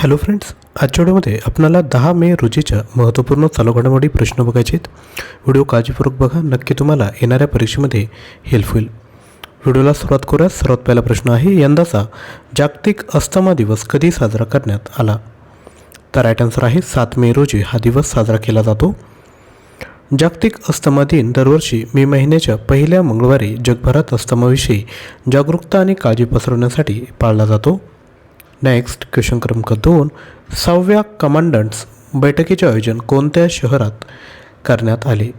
Hello friends आजच्या व्हिडिओमध्ये आपणाला दहा मे रोजीच्या महत्त्वपूर्ण चालू घडामोडी प्रश्न बघायचे आहेत. व्हिडिओ काळजीपूर्वक बघा नक्की तुम्हाला येणाऱ्या परीक्षेमध्ये हेल्प होईल. व्हिडिओला सुरुवात करूया सर्वात पहिला प्रश्न आहे यंदाचा जागतिक अस्थमा दिवस कधी साजरा करण्यात आला? तर राईट आन्सर आहे सात मे रोजी हा दिवस साजरा केला जातो. जागतिक अस्थमा दिन दरवर्षी मे महिन्याच्या पहिल्या मंगळवारी जगभरात अस्थमाविषयी जागरूकता आणि काळजी पसरवण्यासाठी पाळला जातो. नेक्स्ट क्वेश्चन क्रमांक दोन. सहाव्या कमांडंट्स बैठकीचे आयोजन कोणत्या शहरात करण्यात आले?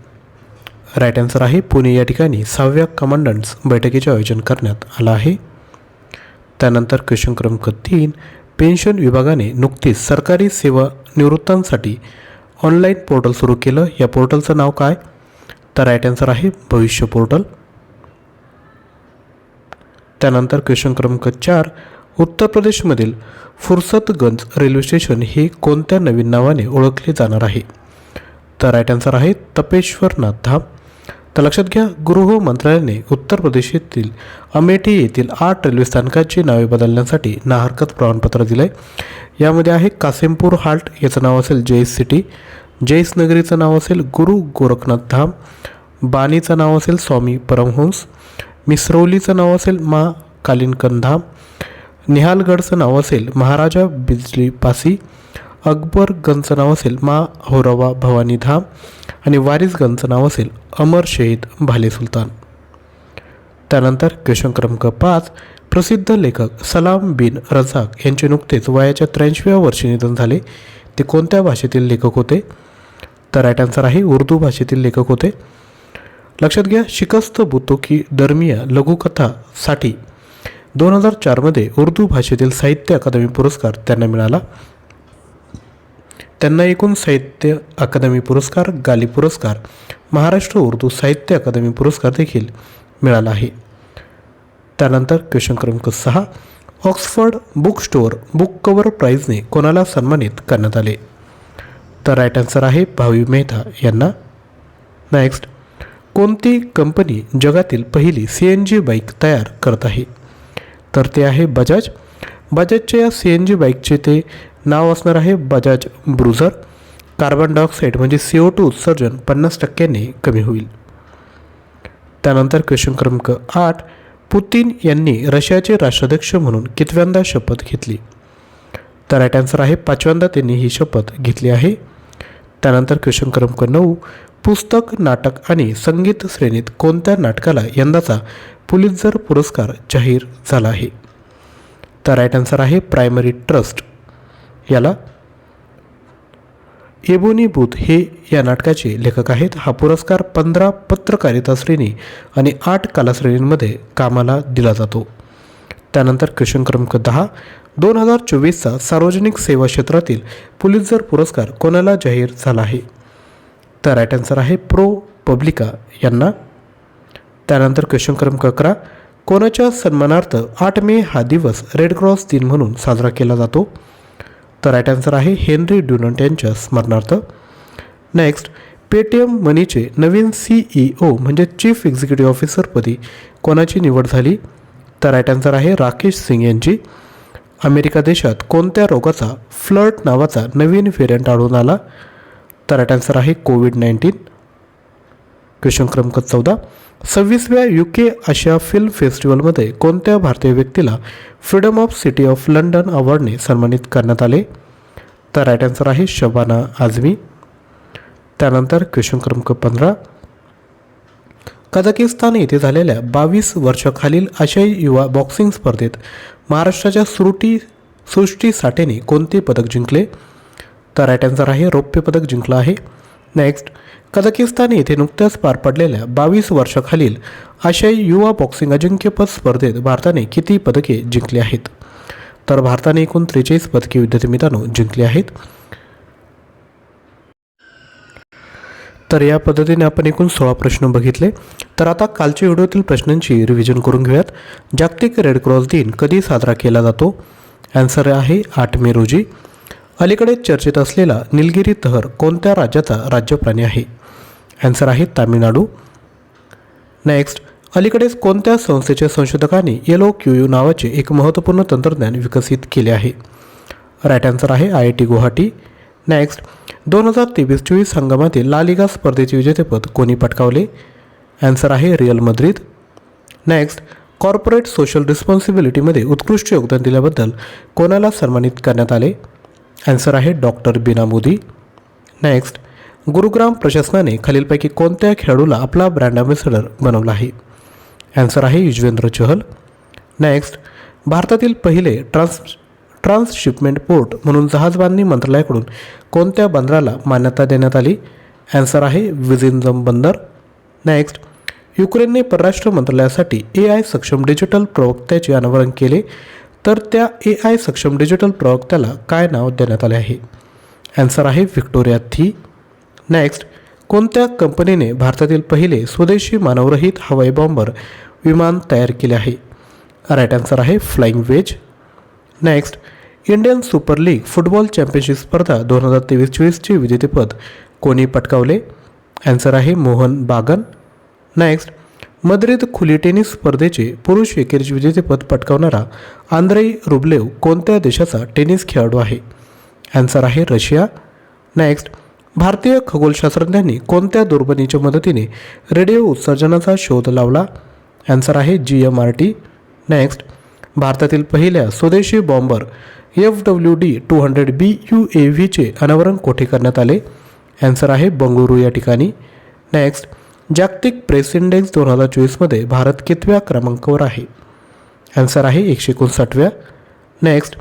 राईट आन्सर आहे पुणे या ठिकाणी सहाव्या कमांडंट्स बैठकीचे आयोजन करण्यात आलं आहे. त्यानंतर क्वेश्चन क्रमांक तीन. पेन्शन विभागाने नुकतीच सरकारी सेवा निवृत्तांसाठी ऑनलाईन पोर्टल सुरू केलं. या पोर्टलचं नाव काय? तर राईट आन्सर आहे भविष्य पोर्टल त्यानंतर क्वेश्चन क्रमांक चार. उत्तर प्रदेशमधील फुर्सतगंज रेल्वे स्टेशन हे कोणत्या नवीन नावाने ओळखले जाणार आहे? तर राईट आन्सर आहे तपेश्वरनाथ धाम. तर लक्षात घ्या गृह मंत्रालयाने उत्तर प्रदेश येथील अमेठी येथील आठ रेल्वे स्थानकाची नावे बदलण्यासाठी नाहरकत प्रमाणपत्र दिलं आहे यामध्ये आहे कासिमपूर हाल्ट याचं नाव असेल जैस सिटी. जैस नगरीचं नाव असेल गुरु गोरखनाथ धाम. बानीचं नाव असेल स्वामी परमहंस. मिसरौलीचं नाव असेल मा कालिनकन धाम. निहालगडचं नाव असेल महाराजा बिजली पासी अकबरगंजचं नाव असेल मा होरवा भवानी धाम आणि वारिसगंजचं नाव असेल अमर शहीद भाले सुलतान. त्यानंतर क्वेश्चन क्रमांक पाच प्रसिद्ध लेखक सलाम बिन रझाक यांचे नुकतेच वयाच्या त्र्याऐंशीव्या वर्षी निधन झाले. ते कोणत्या भाषेतील लेखक होते? तर राईट आन्सर आहे उर्दू भाषेतील लेखक होते. लक्षात घ्या शिकस्त बुतो की दरमिया लघुकथासाठी दोन हजार चारमध्ये उर्दू भाषेतील साहित्य अकादमी पुरस्कार त्यांना मिळाला. त्यांना एकूण साहित्य अकादमी पुरस्कार गाली पुरस्कार महाराष्ट्र उर्दू साहित्य अकादमी पुरस्कार देखील मिळाला आहे. त्यानंतर क्वेश्चन क्रमांक सहा Oxford book store book cover प्राईजने कोणाला सन्मानित करण्यात आले? तर राईट आन्सर आहे भावी मेहता यांना. नेक्स्ट कोणती कंपनी जगातील पहिली सी एन जी बाईक तयार करत आहे? तर ते आहे बजाज. बजाजच्या या सी एन जी बाईकचे ते नाव असणार आहे बजाज ब्रुझर. कार्बन डायऑक्साईड म्हणजे सी ओ टू उत्सर्जन पन्नास टक्क्यांनी कमी होईल. त्यानंतर क्वेश्चन क्रमांक आठ. पुतीन यांनी रशियाचे राष्ट्राध्यक्ष म्हणून कितव्यांदा शपथ घेतली? तर राईट आन्सर आहे पाचव्यांदा त्यांनी ही शपथ घेतली आहे. त्यानंतर क्वेश्चन क्रमांक नऊ. पुस्तक नाटक आणि संगीत श्रेणीत कोणत्या नाटकाला यंदाचा पुलित्झर पुरस्कार जाहीर झाला आहे तर राईट आन्सर आहे प्रायमरी ट्रस्ट याला एबोनी बूथ हे या नाटकाचे लेखक आहेत. हा पुरस्कार पंधरा पत्रकारिता श्रेणी आणि आठ कलाश्रेणींमध्ये कामाला दिला जातो. त्यानंतर क्वेश्चन क्रमांक दहा दोन हजार चोवीसचा सार्वजनिक सेवा क्षेत्रातील पुलित्झर पुरस्कार कोणाला जाहीर झाला आहे? तर राईट आन्सर आहे प्रो पब्लिका यांना. त्यानंतर क्वेश्चन क्रमांक अकरा कोणाच्या सन्मानार्थ आठ मे हा दिवस रेड क्रॉस दिन म्हणून साजरा केला जातो. तर राईट आन्सर आहे हेनरी ड्युनंट यांच्या स्मरणार्थ. नेक्स्ट पेटीएम मनीचे नवीन सी ई ओ म्हणजे चीफ एक्झिक्युटिव्ह ऑफिसरपदी कोणाची निवड झाली? तर राईट आन्सर आहे राकेश सिंग यांची. अमेरिका देशात कोणत्या रोगाचा फ्लर्ट नावाचा नवीन व्हेरियंट आढळून आला? तर राईट आन्सर आहे कोविड नाईन्टीन क्वेश्चन क्रमांक चौदा. सव्वीसव्या यू के आशिया फिल्म फेस्टिवलमध्ये कोणत्या भारतीय व्यक्तीला freedom of city of London अवॉर्डने सन्मानित करण्यात आले? तर राईट आन्सर आहे शबाना आझमी. त्यानंतर क्वेश्चन क्रमांक पंधरा. कझाकिस्तान येथे झालेल्या बावीस वर्षाखालील आशियाई युवा बॉक्सिंग स्पर्धेत महाराष्ट्राच्या सुरुटी सृष्टी साठेने कोणते पदक जिंकले? तर राईट आन्सर आहे रौप्य पदक जिंकलं आहे. नेक्स्ट कझाकिस्तान येथे नुकत्याच पार पडलेल्या बावीस वर्षाखालील आशियाई युवा बॉक्सिंग अजिंक्यपद स्पर्धेत भारताने किती पदके जिंकली आहेत? तर भारताने एकूण त्रेचाळीस पदके विद्यार्थी मित्रांनो जिंकली आहेत. तर या पद्धतीने आपण एकूण सोळा प्रश्न बघितले. तर आता कालच्या व्हिडिओतील प्रश्नांची रिव्हिजन करून घेऊयात. जागतिक रेड क्रॉस दिन कधी साजरा केला जातो? ॲन्सर आहे आठ मे रोजी. अलीकडे चर्चेत असलेला निलगिरी तहर कोणत्या राज्याचा राज्य प्राणी आहे? ॲन्सर आहे तामिळनाडू. नेक्स्ट अलीकडेच कोणत्या संस्थेच्या संशोधकांनी येलो क्यू यू नावाचे एक महत्त्वपूर्ण तंत्रज्ञान विकसित केले आहे? राईट आन्सर आहे I I T Guwahati. Next दोन हजार तेवीस चोवीस हंगामातील लालिगा स्पर्धेचे विजेतेपद कोणी पटकावले? ॲन्सर आहे Real Madrid next corporate social रिस्पॉन्सिबिलिटीमध्ये उत्कृष्ट योगदान दिल्याबद्दल कोणाला सन्मानित करण्यात आले? ॲन्सर आहे डॉक्टर बीना मोदी. नेक्स्ट गुरुग्राम प्रशासनाने खालीलपैकी कोणत्या खेळाडूला आपला ब्रँड अँबॅसेडर बनवला आहे? ॲन्सर आहे युजवेंद्र चहल. नेक्स्ट भारतातील पहिले ट्रान्स ट्रान्सशिपमेंट पोर्ट म्हणून जहाजबांधणी मंत्रालयाकडून कोणत्या बंदराला मान्यता देण्यात आली? ॲन्सर आहे विझिनजम बंदर. नेक्स्ट युक्रेनने परराष्ट्र मंत्रालयासाठी ए आय सक्षम डिजिटल प्रवक्त्याचे अनावरण केले तर त्या ए आय सक्षम डिजिटल प्रवक्त्याला काय नाव देण्यात आले आहे? ॲन्सर आहे व्हिक्टोरिया थी. नेक्स्ट कोणत्या कंपनीने भारतातील पहिले स्वदेशी मानवरहित हवाई बॉम्बर विमान तयार केले आहे? राईट आन्सर आहे flying wedge next Indian super league football championship स्पर्धा दोन हजार तेवीस चोवीसचे विजेतेपद कोणी पटकावले? ॲन्सर आहे मोहन बागन. नेक्स्ट मद्रिद खुली टेनिस स्पर्धेचे पुरुष एकेरीचे विजेतेपद पटकावणारा आंद्रेई रुबलेव कोणत्या देशाचा टेनिस खेळाडू आहे? ॲन्सर आहे रशिया. नेक्स्ट भारतीय खगोलशास्त्रज्ञांनी कोणत्या दुर्बिणीच्या मदतीने रेडिओ उत्सर्जनाचा शोध लावला? ॲन्सर आहे G M R T next भारतातील पहिल्या स्वदेशी bomber F W D two hundred B U A व्हीचे अनावरण कोठे करण्यात आले? ॲन्सर आहे बंगळुरू या ठिकाणी. नेक्स्ट जागतिक प्रेस इंडेक्स दोन हजार चोवीसमध्ये भारत कितव्या क्रमांकावर आहे? ॲन्सर आहे एकशे एकोणसाठव्या. नेक्स्ट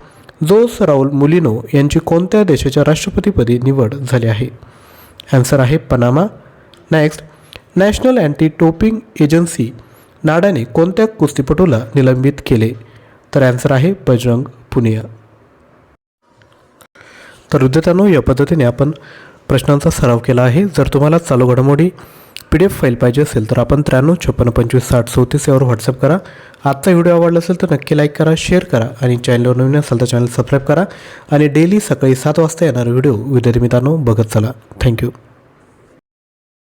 जोस राऊल मुलिनो यांची कोणत्या देशाच्या राष्ट्रपतीपदी निवड झाली आहे? ॲन्सर आहे Panama. Next national anti doping agency नाडाने कोणत्या कुस्तीपटूला निलंबित केले? तर ॲन्सर आहे बजरंग पुनिया. तर विद्यार्थ्यांनो या पद्धतीने आपण प्रश्नांचा सराव केला आहे. जर तुम्हाला चालू घडामोडी पी डी एफ फाईल पाहिजे असेल तर आपण त्र्याण्णव छप्पन्न पंचवीस साठ चौतीस यावर व्हॉट्सअप करा. आजचा व्हिडिओ आवडला असेल तर नक्की लाईक करा शेअर करा आणि चॅनलवर नवीन असेल तर चॅनल सबस्क्राईब करा. आणि डेली सकाळी सात वाजता येणारा व्हिडिओ. विद्यार्थी मित्रांनो बघत चला. थँक्यू